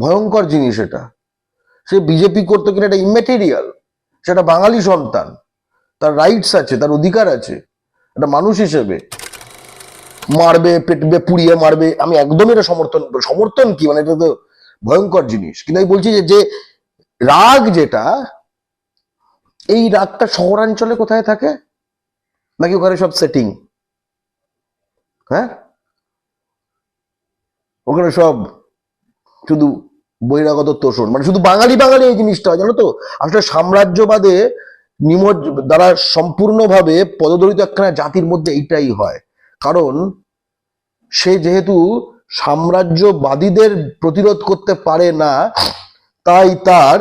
ভয়ঙ্কর জিনিস এটা। সে বিজেপি করতো কিনা এটা ইমেটেরিয়াল সেটা বাঙালি সন্তান। তার রাইটস আছে, তার অধিকার আছে, একটা মানুষ হিসেবে। মারবে, পেটবে, পুড়িয়ে মারবে, আমি একদমই এটা সমর্থন সমর্থন কি? মানে এটা তো ভয়ঙ্কর জিনিস। কিন্তু আমি বলছি যে যে রাগ যেটা, এই রাগটা শহরাঞ্চলে কোথায় থাকে? নাকি ওখানে সব সেটিং হ্যাঁ? ওখানে সব শুধু বহিরাগত তোষণ। মানে শুধু বাঙালি বাঙালি এই জিনিসটা হয়, জানো তো? আসলে সাম্রাজ্যবাদে নিমজ দ্বারা সম্পূর্ণভাবে পদদলিত একখানা জাতির মধ্যে এইটাই হয়। কারণ সে যেহেতু সাম্রাজ্যবাদীদের প্রতিরোধ করতে পারে না, তাই তার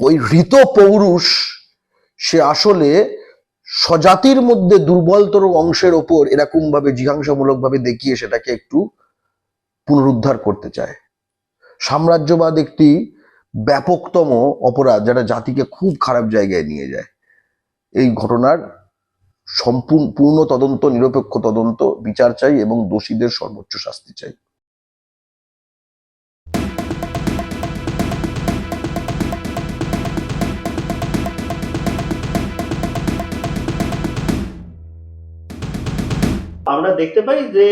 ওই হৃত পৌরুষ, সে আসলে স্বজাতির মধ্যে দুর্বলতর অংশের ওপর এরকম ভাবে জিজ্ঞাসামূলক ভাবে দেখিয়ে সেটাকে একটু পুনরুদ্ধার করতে চায়। সাম্রাজ্যবাদ একটি ব্যাপকতম অপরাধ যেটা জাতিকে খুব খারাপ জায়গায় নিয়ে যায়। এই ঘটনার সম্পূর্ণ, পূর্ণ তদন্ত, নিরপেক্ষ তদন্ত, বিচার চাই এবং দোষীদের সর্বোচ্চ শাস্তি চাই। আমরা দেখতে পাই যে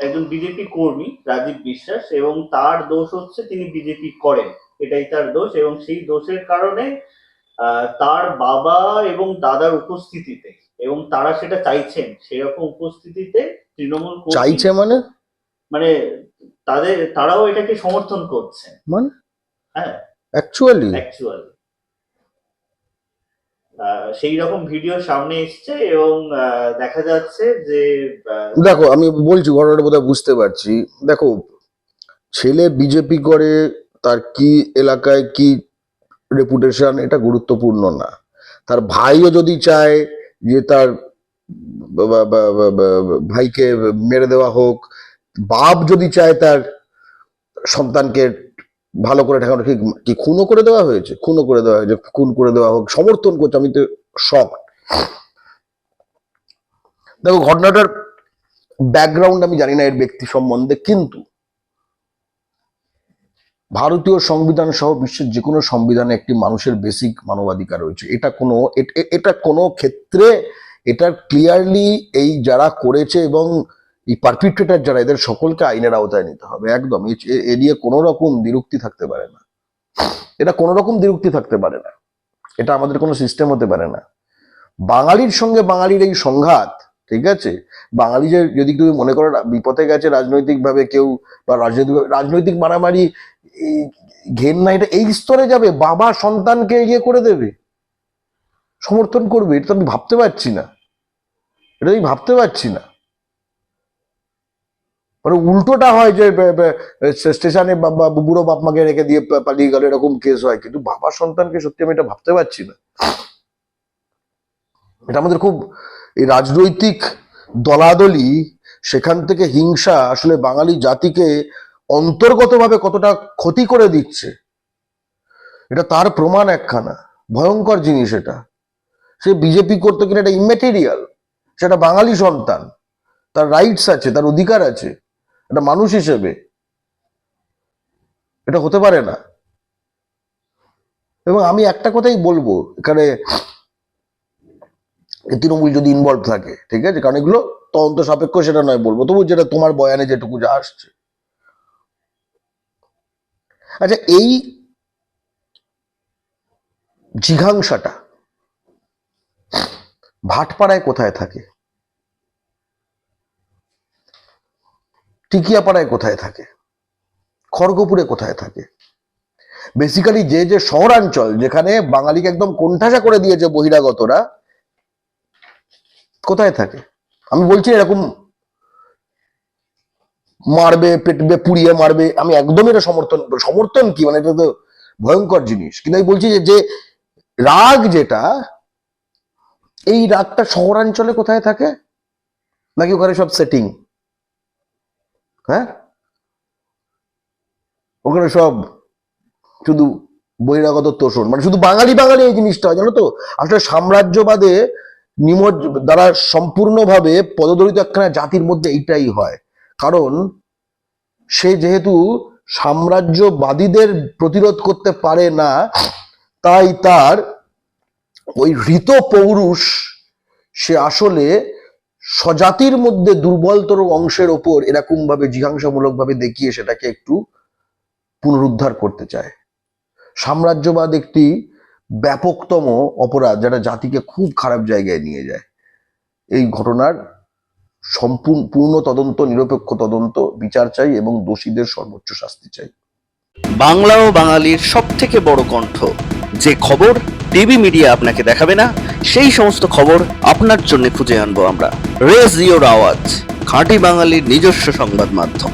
একজন বিজেপি কর্মী রাজীব বিশ্বাস এবং তার দোষ হচ্ছে তিনি বিজেপি করেন। এটাই তার দোষ এবং সেই দোষের কারণে তার বাবা এবং দাদার উপস্থিতিতে এবং তারা সেটা চাইছেন সেরকম উপস্থিতিতে তৃণমূল চাইছে মানে? মানে তাদের তারাও এটাকে সমর্থন করছেন। মানে? হ্যাঁ। অ্যাকচুয়ালি অ্যাকচুয়ালি সেই রকম ভিডিও সামনে এসছে এবং দেখা যাচ্ছে যে দেখো, আমি বলছি ঘটনাটা বোধহয় বুঝতে পারছি। দেখো, ছেলে বিজেপি করে, তার কি এলাকায় কি রেপুটেশন এটা গুরুত্বপূর্ণ না। তার ভাইও যদি চায় যে তার ভাইকে মেরে দেওয়া হোক, বাপ যদি চায় তার সন্তানকে ভালো করে ঠেকানো, ঠিক, কি খুনও করে দেওয়া হয়েছে? খুনও করে দেওয়া হয়েছে, খুন করে দেওয়া হোক, সমর্থন করছে, আমি তো শখ দেখো, ঘটনাটার ব্যাকগ্রাউন্ড আমি জানি না এর ব্যক্তি সম্বন্ধে, কিন্তু ভারতীয় সংবিধান সহ বিশ্বের যে কোনো সংবিধানে একটি মানুষের বেসিক মানবাধিকার রয়েছে। এটা কোনো এটা কোনো ক্ষেত্রে এটা ক্লিয়ারলি এই যারা করেছে এবং এই পারপিট্রেটার যারা, এদের সকলকে আইনের আওতায় নিতে হবে, একদম। এ- নিয়ে কোনো রকম দ্বিরুক্তি থাকতে পারে না। এটা কোনো রকম দ্বিরুক্তি থাকতে পারে না। এটা আমাদের কোনো সিস্টেম হতে পারে না। বাঙালির সঙ্গে বাঙালির এই সংঘাত, ঠিক আছে? বাঙালি যে, যদি তুমি মনে করো বিপথে গেছে রাজনৈতিকভাবে কেউ বা রাজনৈতিক রাজনৈতিক মারামারি ঘেন্না, এটা এই স্তরে যাবে, বাবা সন্তানকে ইয়ে করে দেবে। সমর্থন করবে, এটা তো আমি ভাবতে পারছি না। এটা আমি ভাবতে পারছি না। মানে উল্টোটা হয় যে স্টেশনে বুড়ো বাপ মাকে রেখে দিয়ে পালিয়ে গেল, এরকম কেস হয়। কিন্তু বাবা সন্তানকে সত্যি আমি এটা ভাবতে পারছি না। এটা আমাদের খুব, এই রাজনৈতিক দলাদলি, সেখান থেকে হিংসা আসলে বাঙালি জাতিকে অন্তর্গতভাবে কতটা ক্ষতি করে দিচ্ছে, এটা তার প্রমাণ একখানা। ভয়ঙ্কর জিনিস এটা। সে বিজেপি করতো কিনা, এটা ইমেটেরিয়াল সেটা বাঙালি সন্তান। তার রাইটস আছে, তার অধিকার আছে। একটা মানুষ হিসেবে। এটা হতে পারে না। এবং আমি একটা কথাই বলব, এখানে তৃণমূল যদি ইনভলভ থাকে, ঠিক আছে? কারণ এগুলো তদন্ত সাপেক্ষ সেটা নয় বলব। তবু যেটা তোমার বয়ানে যেটুকু যা আসছে। আচ্ছা এই জিঘাংসাটা ভাটপাড়ায় কোথায় থাকে? টিকিয়াপাড়ায় কোথায় থাকে? খড়গপুরে কোথায় থাকে? বেসিক্যালি যে যে শহরাঞ্চল যেখানে বাঙালিকে একদম কোণঠাসা করে দিয়েছে বহিরাগতরা, কোথায় থাকে? আমি বলছি এরকম মারবে, পেটবে, পুড়িয়ে মারবে, আমি একদমই এটা সমর্থন সমর্থন কি? মানে এটা তো ভয়ঙ্কর জিনিস। কিন্তু আমি বলছি যে যে রাগ যেটা, এই রাগটা শহরাঞ্চলে কোথায় থাকে? নাকি ওখানে সব সেটিং হ্যাঁ? ওখানে সব শুধু বহিরাগত তোষণ মানে শুধু বাঙালি বাঙালি এই জিনিসটা, জানো তো? আসলে সাম্রাজ্যবাদে নিমজ দ্বারা সম্পূর্ণভাবে পদদলিত একখানা জাতির মধ্যে এইটাই হয়। কারণ সে যেহেতু সাম্রাজ্যবাদীদের প্রতিরোধ করতে পারে না, তাই তার ওই হৃত পৌরুষ, সে আসলে স্বজাতির মধ্যে দুর্বলতর অংশের ওপর এরকম ভাবে জিজ্ঞাসামূলক ভাবে দেখিয়ে সেটাকে একটু পুনরুদ্ধার করতে চায়। সাম্রাজ্যবাদ একটি ব্যাপকতম অপরাধ যেটা জাতিকে খুব খারাপ জায়গায় নিয়ে যায়। এই ঘটনার সম্পূর্ণ, পূর্ণ তদন্ত, নিরপেক্ষ তদন্ত, বিচার চাই এবং দোষীদের সর্বোচ্চ শাস্তি চাই। বাংলা ও বাঙালির সব থেকে বড় কণ্ঠ। যে খবর টিভি মিডিয়া আপনাকে দেখাবে না, সেই সমস্ত খবর আপনার জন্য খুঁজে আনব আমরা। রেজ ইওর আওয়াজ খাঁটি বাঙালির নিজস্ব সংবাদ মাধ্যম।